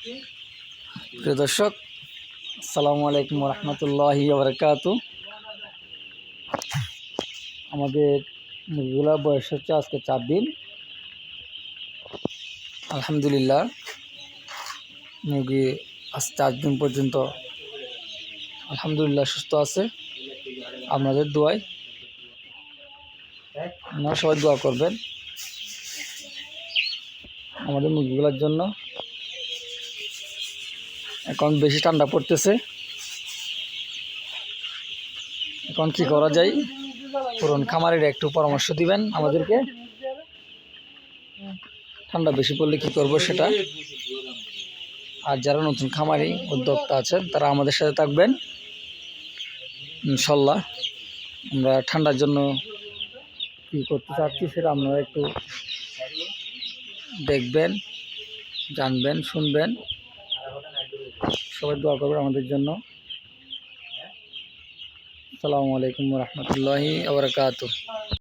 প্রিয় দর্শক, আসসালামু আলাইকুম রহমতুল্লাহি আবরকাত আমাদের মুরগিগুলোর বয়স হচ্ছে আজকে চার দিন। আলহামদুলিল্লাহ, মুরগি আজ চার দিন পর্যন্ত আলহামদুলিল্লাহ সুস্থ আছে। আপনাদের দোয়ায় আপনারা সবাই দোয়া করবেন। আমাদের মুরগিগুলোর জন্য এখন বেশি ঠান্ডা পড়তেছে। এখন কি করা যায়? পুরন খামারের একটু পরামর্শ দিবেন আমাদেরকে। ঠান্ডা বেশি পড়লে কি করব সেটা? আর যারা নতুন খামারি, উদ্যোক্তা আছেন, তারা আমাদের সাথে থাকবেন। ইনশাল্লাহ আমরা ঠান্ডার জন্য কী করতে চাচ্ছি সেটা আপনারা একটু দেখবেন, জানবেন, শুনবেন। সবাই দোয়া করবেন আমাদের জন্য। আসসালামু আলাইকুম রহমতুল্লাহি আবরকাত